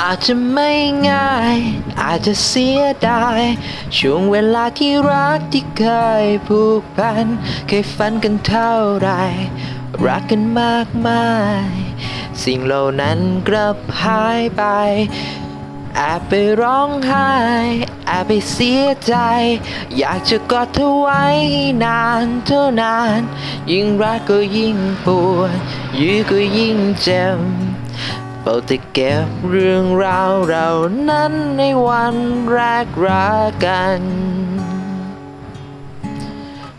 อาจจะไม่ง่าย อาจจะเสียดาย ช่วงเวลาที่รักที่เคยผูกพัน เคยฝันกันเท่าไร รักกันมากมาย สิ่งเหล่านั้นกลับหายไป แอบไปร้องไห้ แอบไปเสียใจ อยากจะกอดเธอไว้นานเท่านาน ยิ่งรักก็ยิ่งปวดยื้อก็ยิ่งเจ็บ เป่าแต่เก็บเรื่องราวเรานั้นในวันแรกรักกัน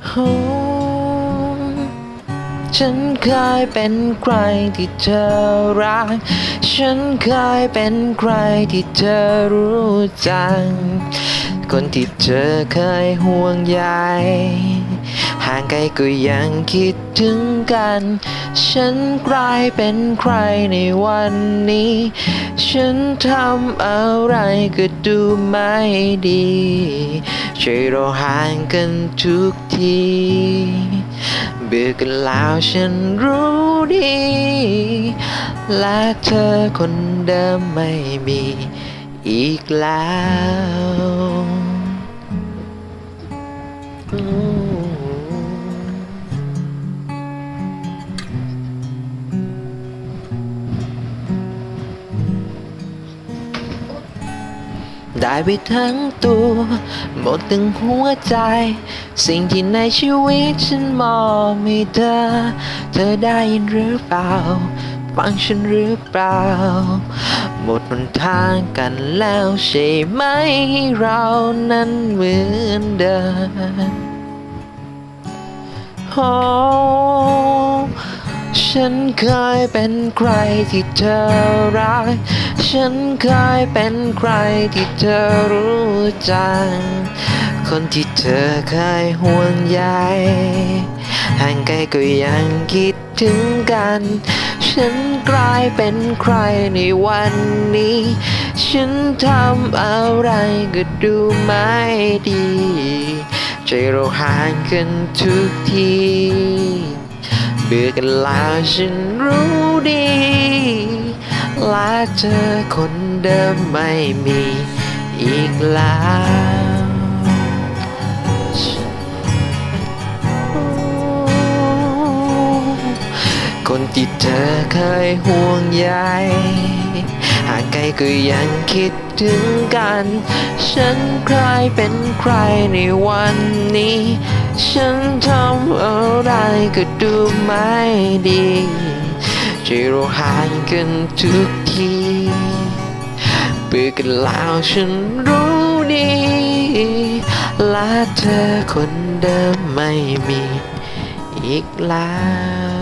โอ้ฉันเคยเป็นใครที่เธอรัก ฉันเคยเป็นใครที่เธอรู้จัก คนที่เธอเคยห่วงใยางไกลก็ยังคิดถึงกัน ฉันกลายเป็นใครในวันนี้ ฉันทำอะไรก็ดูไม่ดี ช่วยเราห่างกันทุกทีเบื่อกันแล้วฉันรู้ดี และเธอคนเดิมไม่มีอีกแล้ว ได้ไปทั้งตัว หมดทั้งหัวใจ สิ่งที่ในชีวิตฉันมอบให้เธอ เธอได้ยินหรือเปล่า ฟังฉันหรือเปล่า หมดหนทางกันแล้วใช่ไหมเรานั้นเหมือนเดิมโอ้ ฉันเคยเป็นใครที่เธอรัก ฉันเคยเป็นใครที่เธอรู้จัก คนที่เธอเคยห่วงใยห่างไกลก็ยังคิดถึงกัน ฉันกลายเป็นใครในวันนี้ ฉันทำอะไรก็ดูไม่ดี ใจเราห่างกันทุกที เบื่อกันแล้วฉันรู้ดีและเธอคนเดิมไม่มีอีกแล้วคนที่เธอเคยห่วงใย หางไกลก็ยังคิดถึงกัน ฉันกลายเป็นใครในวันนี้ ฉันทำอะไรก็ดูไม่ดีใจเราหางกันทุกทีเบื่อกันแล้วฉันรู้ดีและเธอคนเดิมไม่มีอีกแล้ว